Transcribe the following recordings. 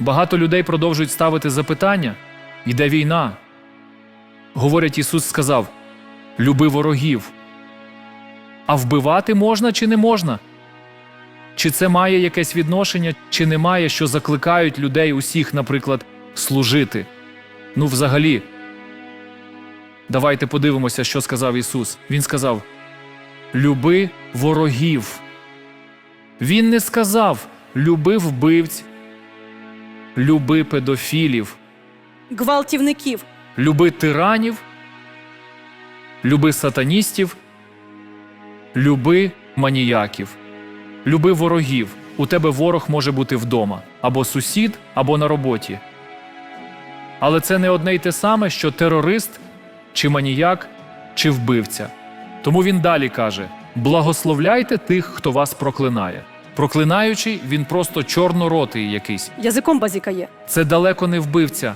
Багато людей продовжують ставити запитання: йде війна. Говорять, Ісус сказав: люби ворогів. А вбивати можна чи не можна? Чи це має якесь відношення, чи немає, що закликають людей усіх, наприклад, служити? Ну, взагалі. Давайте подивимося, що сказав Ісус. Він сказав: Люби ворогів. Він не сказав люби вбивць, люби педофілів, гвалтівників, люби тиранів, люби сатаністів, люби маніяків, люби ворогів. У тебе ворог може бути вдома, або сусід, або на роботі. Але це не одне й те саме, що терорист, чи маніяк, чи вбивця. Тому він далі каже: благословляйте тих, хто вас проклинає. Проклинаючий, він просто чорноротий якийсь. язиком базікає. Це далеко не вбивця.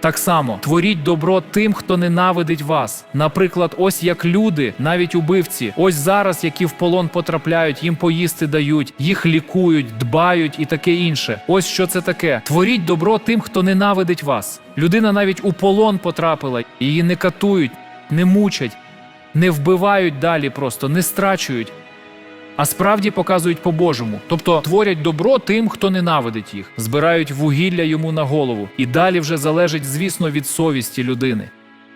Так само творіть добро тим, хто ненавидить вас. Наприклад, ось як люди, навіть убивці, ось зараз, які в полон потрапляють, їм поїсти дають, їх лікують, дбають і таке інше. Ось що це таке. Творіть добро тим, хто ненавидить вас. Людина навіть у полон потрапила, її не катують, не мучать, не вбивають далі, просто не страчують а справді показують по-божому, тобто творять добро тим, хто ненавидить їх, збирають вугілля йому на голову. І далі вже залежить, звісно, від совісті людини.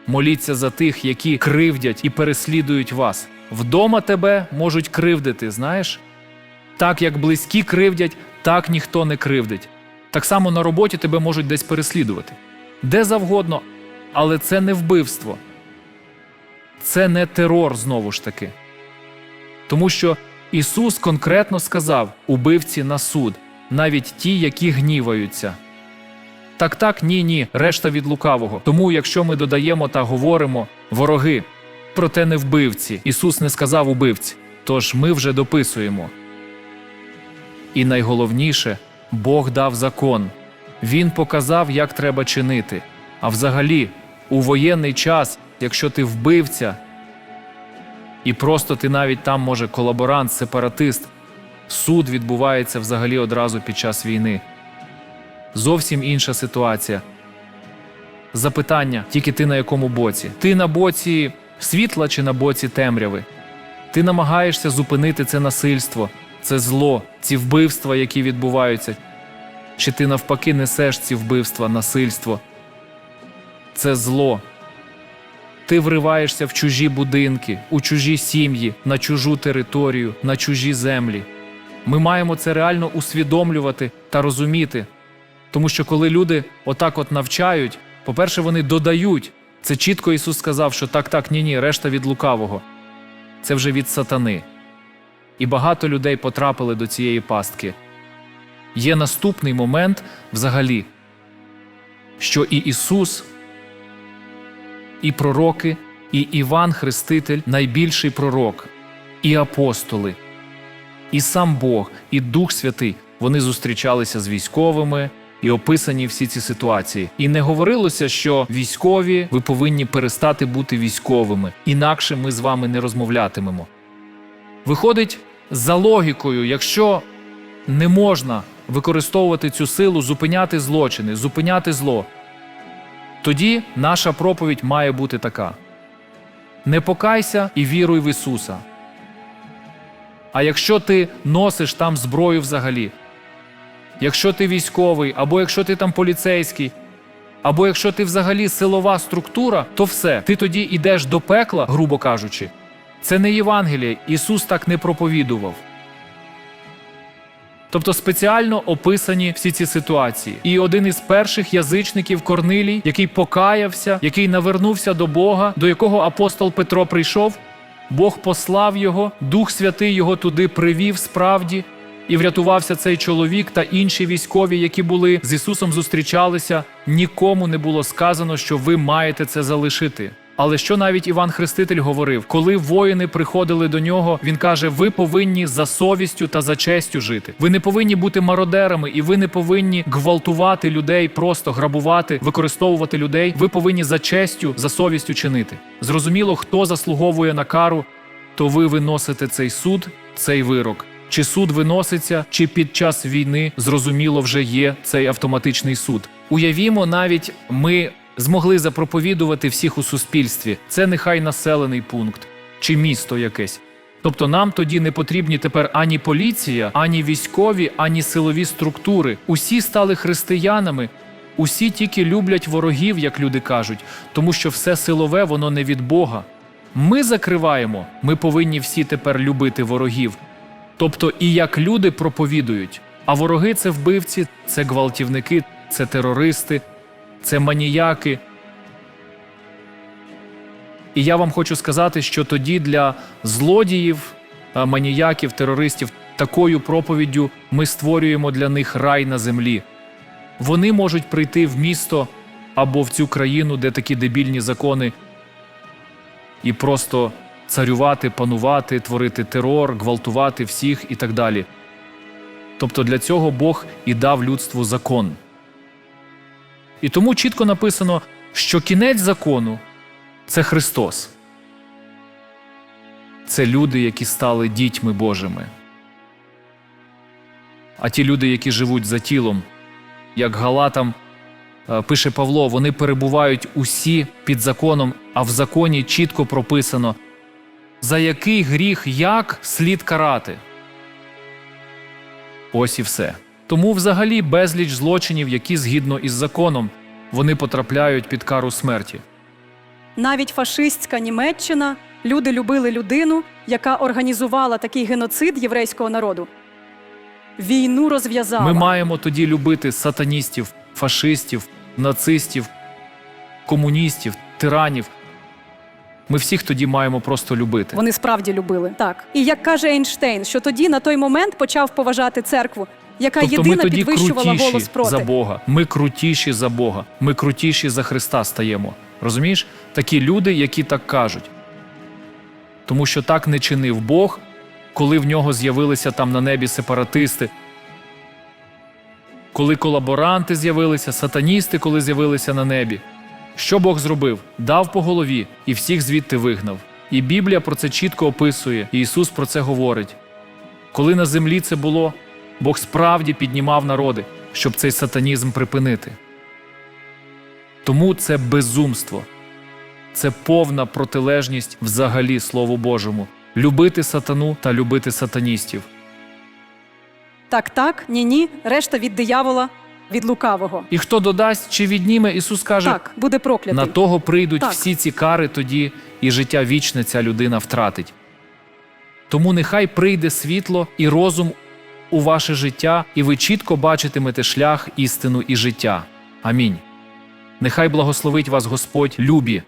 Моліться за тих, які кривдять і переслідують вас. Вдома тебе можуть кривдити, знаєш? Так як близькі кривдять, так ніхто не кривдить. Так само на роботі тебе можуть десь переслідувати. Де завгодно, але це не вбивство. Це не терор знову ж таки. Тому що Ісус конкретно сказав убивці на суд, навіть ті, які гніваються. Так, так, ні, ні, решта від лукавого. Тому, якщо ми додаємо та говоримо вороги, проте не вбивці, Ісус не сказав убивці, тож ми вже дописуємо. І найголовніше, Бог дав закон. Він показав, як треба чинити. А взагалі, у воєнний час, якщо ти вбивця, і просто ти навіть там, може, колаборант, сепаратист. Суд відбувається взагалі одразу під час війни. Зовсім інша ситуація. Запитання: тільки ти на якому боці? Ти на боці світла чи на боці темряви? Ти намагаєшся зупинити це насильство, це зло, ці вбивства, які відбуваються. Чи ти навпаки несеш ці вбивства, насильство? Це зло. Ти вриваєшся в чужі будинки, у чужі сім'ї, на чужу територію, на чужі землі. Ми маємо це реально усвідомлювати та розуміти. Тому що коли люди отак от навчають, по-перше, вони додають. Це чітко Ісус сказав, що так, так, ні, ні, решта від лукавого. Це вже від сатани. І багато людей потрапили до цієї пастки. Є наступний момент взагалі, що і Ісус і пророки, і Іван Хреститель найбільший пророк, і апостоли, і сам Бог, і Дух Святий вони зустрічалися з військовими і описані всі ці ситуації. І не говорилося, що військові ви повинні перестати бути військовими, інакше ми з вами не розмовлятимемо. Виходить, за логікою, якщо не можна використовувати цю силу, зупиняти злочини, зупиняти зло, тоді наша проповідь має бути така: не покайся і віруй в Ісуса. А якщо ти носиш там зброю взагалі, якщо ти військовий, або якщо ти там поліцейський, або якщо ти взагалі силова структура, то все, ти тоді йдеш до пекла, грубо кажучи. Це не Євангеліє, Ісус так не проповідував. Тобто спеціально описані всі ці ситуації. І один із перших язичників Корнилій, який покаявся, який навернувся до Бога, до якого апостол Петро прийшов, Бог послав його, Дух Святий його туди привів справді, і врятувався цей чоловік та інші військові, які були з Ісусом зустрічалися. Нікому не було сказано, що ви маєте це залишити. Але що навіть Іван Хреститель говорив, коли воїни приходили до нього, він каже: ви повинні за совістю та за честю жити. Ви не повинні бути мародерами, і ви не повинні гвалтувати людей, просто грабувати, використовувати людей. Ви повинні за честю, за совістю чинити. Зрозуміло, хто заслуговує на кару, то ви виносите цей суд, цей вирок. Чи суд виноситься, чи під час війни зрозуміло вже є цей автоматичний суд. Уявімо, навіть ми змогли запроповідувати всіх у суспільстві. Це нехай населений пункт чи місто якесь. Тобто нам тоді не потрібні тепер ані поліція, ані військові, ані силові структури. Усі стали християнами, усі тільки люблять ворогів, як люди кажуть, тому що все силове воно не від Бога. Ми закриваємо, ми повинні всі тепер любити ворогів. Тобто і як люди проповідують. А вороги це вбивці, це гвалтівники, це терористи, це маніяки. І я вам хочу сказати, що тоді для злодіїв, е, маніяків, терористів такою проповіддю ми створюємо для них рай на землі. Вони можуть прийти в місто або в цю країну, де такі дебільні закони, і просто царювати, панувати, творити терор, гвалтувати всіх і так далі. Тобто для цього Бог і дав людству закон. І тому чітко написано, що кінець закону це Христос. Це люди, які стали дітьми Божими. А ті люди, які живуть за тілом, як Галатам е, пише Павло, вони перебувають усі під законом, а в законі чітко прописано, за який гріх як слід карати. Ось і все. Тому взагалі безліч злочинів, які згідно із законом, вони потрапляють під кару смерті. Навіть фашистська Німеччина люди любили людину, яка організувала такий геноцид єврейського народу. Війну розв'язала. Ми маємо тоді любити сатаністів, фашистів, нацистів, комуністів, тиранів. Ми всіх тоді маємо просто любити. Вони справді любили. Так. І як каже Ейнштейн, що тоді на той момент почав поважати церкву, яка Тобто ми єдина тоді підвищувала крутіші голос проти. за Бога. Ми крутіші за Бога. Ми крутіші за Христа стаємо. Розумієш? Такі люди, які так кажуть. Тому що так не чинив Бог, коли в нього з'явилися там на небі сепаратисти. Коли колаборанти з'явилися, сатаністи, коли з'явилися на небі. Що Бог зробив? Дав по голові і всіх звідти вигнав. І Біблія про це чітко описує, і Ісус про це говорить. Коли на землі це було, Бог справді піднімав народи, щоб цей сатанізм припинити. Тому це безумство, це повна протилежність взагалі Слову Божому любити сатану та любити сатаністів. Так, так, ні, ні, решта від диявола, від лукавого. І хто додасть чи відніме, Ісус каже, Так, буде проклятий. на того прийдуть Так. всі ці кари тоді, і життя вічне ця людина втратить. Тому нехай прийде світло і розум у ваше життя, і ви чітко бачитимете шлях, істину і життя. Амінь. Нехай благословить вас Господь любі,